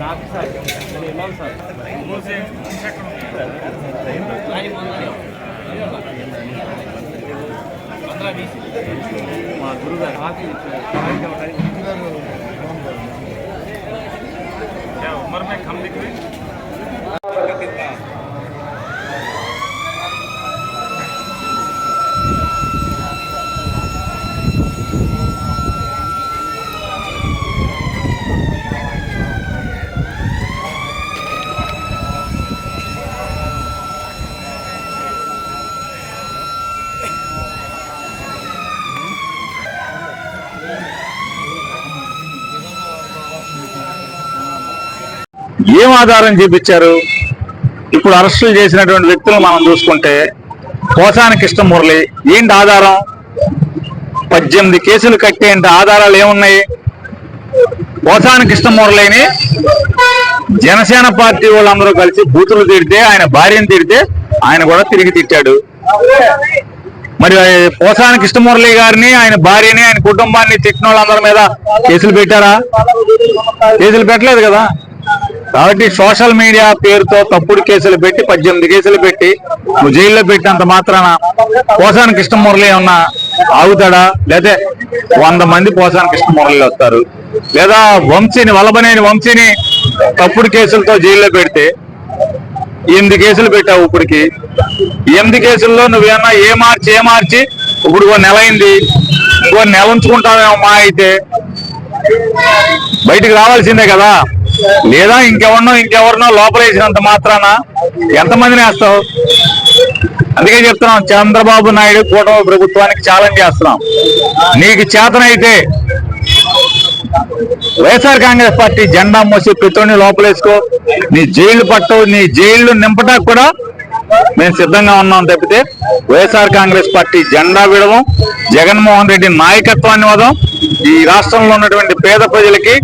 నాకు సార్ నేను ఇమాం సార్ మా గురుగారు ఆకి उम्र में कम दिख रही कितना ఏం ఆధారం చూపించారు? ఇప్పుడు అరెస్టులు చేసినటువంటి వ్యక్తులు మనం చూసుకుంటే పోసాని కృష్ణమురళి ఏంటి ఆధారం? పద్దెనిమిది కేసులు కట్టేంత ఆధారాలు ఏమున్నాయి? పోసాని కృష్ణమురళిని జనసేన పార్టీ వాళ్ళందరూ కలిసి బూతులు తిడితే ఆయన భార్యను తిడితే ఆయన కూడా తిరిగి తిట్టాడు. మరి పోసాని కృష్ణమురళి గారిని ఆయన భార్యని ఆయన కుటుంబాన్ని తిట్టిన వాళ్ళందరి మీద కేసులు పెట్టారా? కేసులు పెట్టలేదు కదా? కాబట్టి సోషల్ మీడియా పేరుతో తప్పుడు కేసులు పెట్టి పద్దెనిమిది కేసులు పెట్టి నువ్వు జైల్లో పెట్టినంత మాత్రాన పోసాని కృష్ణమురళి ఉన్న ఆగుతాడా? లేదా వంద మంది పోసాని కృష్ణమురళి వస్తారు. లేదా వంశీని వలబనేని వంశీని తప్పుడు కేసులతో జైల్లో పెడితే ఎనిమిది కేసులు పెట్టావు ఇప్పటికి. ఎనిమిది కేసుల్లో నువ్వేమన్నా ఏ మార్చి ఏ మార్చి? ఇప్పుడు ఓ నెల అయింది. ఇంకో నెల ఉంచుకుంటావేమో మా అయితే? బయటికి రావాల్సిందే కదా. లేదా ఇంకెవరినో ఇంకెవరినో లోపలేసినంత మాత్రాన ఎంతమందిని వేస్తావు? అందుకే చెప్తున్నాం చంద్రబాబు నాయుడు కూటమి ప్రభుత్వానికి ఛాలెంజ్ చేస్తున్నాం. నీకు చేతనైతే వైఎస్ఆర్ కాంగ్రెస్ పార్టీ జెండా మోసి పెట్టుని లోపలేసుకో నీ జైలు పట్టు నీ జైలు నింపడానికి కూడా మేము సిద్ధంగా ఉన్నాం తప్పితే వైఎస్ఆర్ కాంగ్రెస్ పార్టీ జెండా విడవం జగన్మోహన్ రెడ్డి నాయకత్వాన్ని వదం. ఈ రాష్ట్రంలో ఉన్నటువంటి పేద ప్రజలకి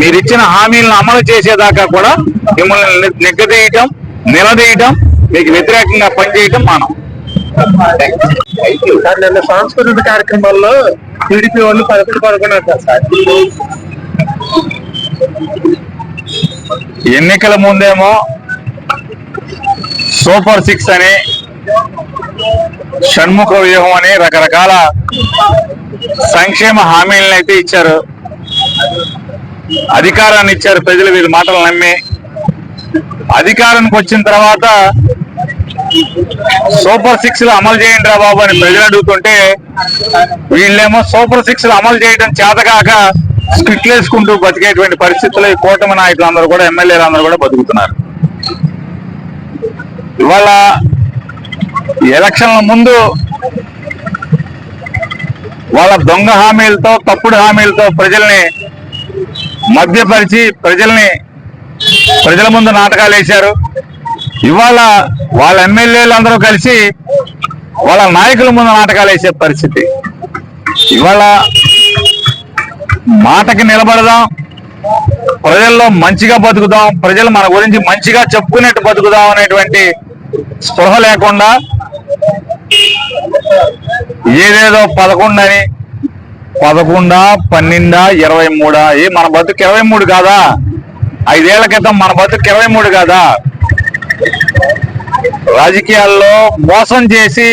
మీరు ఇచ్చిన హామీలను అమలు చేసేదాకా కూడా మిమ్మల్ని నిగ్గదీయటం నిలదీయటం మీకు వ్యతిరేకంగా పనిచేయటం మానం. సార్ నిన్న సాంస్కృతిక కార్యక్రమాల్లో టీడీపీ వాళ్ళు పదకొండు పడుకున్నారు సార్. ఎన్నికల ముందేమో సూపర్ సిక్స్ అని షణ్ముఖ వ్యూహం అని రకరకాల సంక్షేమ హామీలను అయితే ఇచ్చారు. అధికారాన్ని ఇచ్చారు ప్రజలు వీళ్ళ మాటలు నమ్మి. అధికారానికి వచ్చిన తర్వాత సూపర్ సిక్స్లు అమలు చేయండి రా బాబు అని ప్రజలు అడుగుతుంటే వీళ్ళేమో సూపర్ సిక్స్లు అమలు చేయడం చేతకాక స్క్రిప్ట్లు వేసుకుంటూ బతికేటువంటి పరిస్థితుల్లో ఈ కూటమి నాయకులు అందరూ కూడా ఎమ్మెల్యేలు అందరూ కూడా బతుకుతున్నారు. ఇవాళ ఎలక్షన్ల ముందు వాళ్ళ దొంగ హామీలతో తప్పుడు హామీలతో ప్రజల్ని మధ్యపరిచి ప్రజల్ని ప్రజల ముందు నాటకాలు వేశారు. ఇవాళ వాళ్ళ ఎమ్మెల్యేలు అందరూ కలిసి వాళ్ళ నాయకుల ముందు నాటకాలు వేసే పరిస్థితి. ఇవాళ మాటకి నిలబడదాం ప్రజల్లో మంచిగా బతుకుదాం ప్రజలు మన గురించి మంచిగా చెప్పుకునేట్టు బతుకుదాం అనేటువంటి స్పృహ లేకుండా ఏదేదో పదకొండు అని పదకొండా పన్నెండా ఇరవై మూడా ఏ మన బతుకు ఇరవై మూడు కాదా? ఐదేళ్ళ క్రితం మన బతుకు ఇరవై మూడు కాదా? రాజకీయాల్లో మోసం చేసి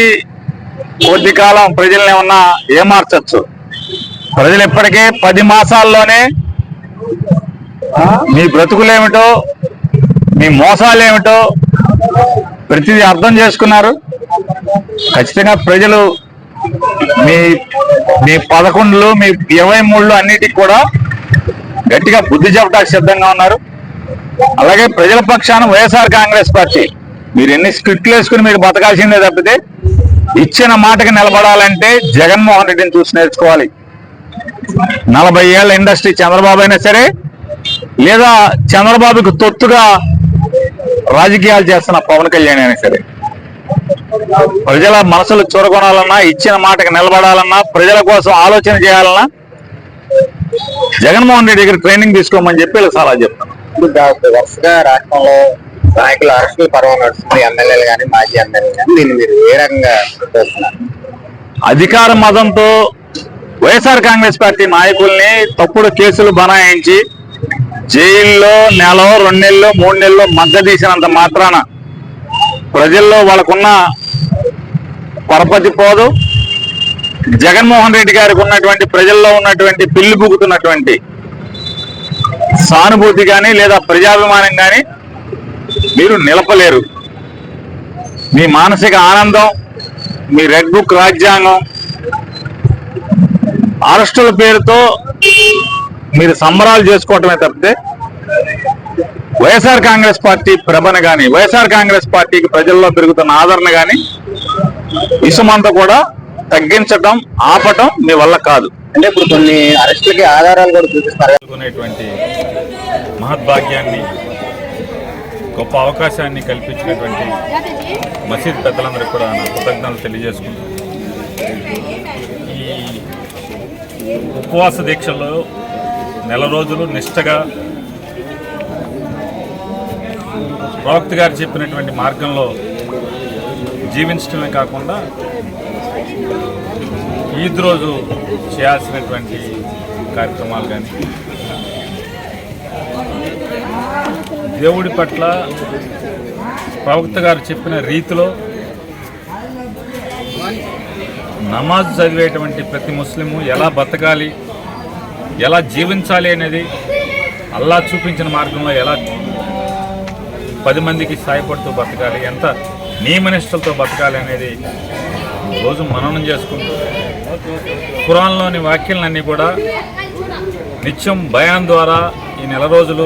కొద్ది కాలం ప్రజల్ని ఏమన్నా ఏమార్చచ్చు? ప్రజలు ఇప్పటికే పది మాసాల్లోనే మీ బ్రతుకులేమిటో మీ మోసాలేమిటో ప్రతిదీ అర్థం చేసుకున్నారు. ఖచ్చితంగా ప్రజలు మీ మీ పదకొండులో మీ ఇరవై మూడులో అన్నిటికి కూడా గట్టిగా బుద్ధి చెప్పడానికి సిద్ధంగా ఉన్నారు. అలాగే ప్రజల పక్షాన వైఎస్ఆర్ కాంగ్రెస్ పార్టీ మీరు ఎన్ని స్క్రిప్ట్లు వేసుకుని మీరు బతకాల్సిందే తప్పితే ఇచ్చిన మాటకి నిలబడాలంటే జగన్మోహన్ రెడ్డిని చూసి నేర్చుకోవాలి. నలభై ఏళ్ళ ఇండస్ట్రీ చంద్రబాబు అయినా సరే లేదా చంద్రబాబుకు తొత్తుగా రాజకీయాలు చేస్తున్న పవన్ కళ్యాణ్ అయినా సరే. ప్రజల మనసులు చూరగొనాలన్నా ఇచ్చిన మాటకి నిలబడాలన్నా ప్రజల కోసం ఆలోచన చేయాలన్నా జగన్మోహన్ రెడ్డి దగ్గర ట్రైనింగ్ తీసుకోమని చెప్పి సలహా చెప్తాను వరుసగా రాష్ట్రంలో నాయకుల అరెస్టుల పర్వం నడుస్తుంది ఎమ్మెల్యేలు కానీ మాజీ ఎమ్మెల్యేలు కానీ దీన్ని మీరు ఏ రకంగా అధికార మదంతో వైఎస్ఆర్ కాంగ్రెస్ పార్టీ నాయకుల్ని తప్పుడు కేసులు బనాయించి జైల్లో నెల రెండు నెలలు మూడు నెలలు మద్దతీసినంత మాత్రాన ప్రజల్లో వాళ్ళకున్న పరపతి పోదు. జగన్మోహన్ రెడ్డి గారికి ఉన్నటువంటి ప్రజల్లో ఉన్నటువంటి పిల్లి బుగుతున్నటువంటి సానుభూతి కానీ లేదా ప్రజాభిమానం కానీ మీరు నిలపలేరు. మీ మానసిక ఆనందం మీ రెడ్ బుక్ రాజ్యాంగం అరెస్టుల పేరుతో మీరు సంబరాలు చేసుకోవటమే తప్పితే వైఎస్ఆర్ కాంగ్రెస్ పార్టీ ప్రభన కానీ వైఎస్ఆర్ కాంగ్రెస్ పార్టీకి ప్రజల్లో పెరుగుతున్న ఆదరణ కానీ ఇసుమంతా కూడా తగ్గించటం ఆపటం మీ వల్ల కాదు. అంటే ఇప్పుడు కొన్ని అరెస్టులకి ఆధారాలు కూడా చూపిస్తారు. మహద్భాగ్యాన్ని గొప్ప అవకాశాన్ని కల్పించినటువంటి మసీద్ పెద్దలందరికీ కూడా నా కృతజ్ఞతలు తెలియజేసుకుంటున్నాను. ఈ ఉపవాస దీక్షలో నెల రోజులు నిష్టగా ప్రవక్త గారు చెప్పినటువంటి మార్గంలో జీవించడమే కాకుండా ఈద్ రోజు చేయాల్సినటువంటి కార్యక్రమాలు కానీ దేవుడి పట్ల ప్రవక్త గారు చెప్పిన రీతిలో నమాజ్ చదివేటువంటి ప్రతి ముస్లిము ఎలా బతకాలి ఎలా జీవించాలి అనేది అల్లా చూపించిన మార్గంలో ఎలా పది మందికి సాయపడుతూ బతకాలి ఎంత నియమనిష్టలతో బతకాలి అనేది రోజు మననం చేసుకుంటూ ఖురాన్లోని వాక్యాలన్నీ కూడా నిత్యం భయాన్ ద్వారా ఈ నెల రోజులు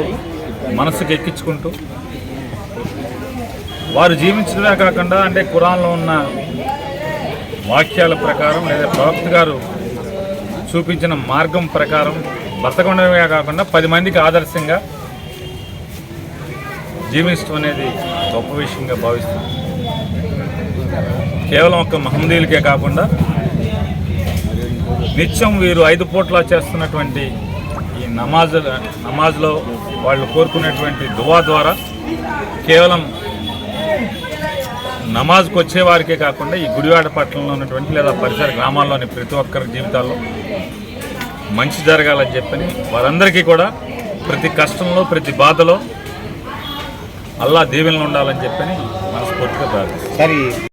మనసుకు ఎక్కించుకుంటూ వారు జీవించడమే కాకుండా అంటే ఖురాన్లో ఉన్న వాక్యాల ప్రకారం లేదా ప్రవక్త గారు చూపించిన మార్గం ప్రకారం బతకడమే కాకుండా పది మందికి ఆదర్శంగా జీవించడం అనేది గొప్ప విషయంగా భావిస్తున్నాను కేవలం ఒక మహమ్మదీలకే కాకుండా నిత్యం వీరు ఐదు పూట్ల చేస్తున్నటువంటి ఈ నమాజ్ నమాజ్లో వాళ్ళు కోరుకునేటువంటి దువా ద్వారా కేవలం నమాజ్కి వచ్చేవారికే కాకుండా ఈ గుడివాడ పట్టణంలో ఉన్నటువంటి లేదా పరిసర గ్రామాల్లోని ప్రతి ఒక్కరి జీవితాల్లో మంచి జరగాలని చెప్పని వారందరికీ కూడా ప్రతి కష్టంలో ప్రతి బాధలో అల్లా దీవెనలు ఉండాలని చెప్పని మనస్ఫూర్తిగా ప్రార్థిస్తాను సరే.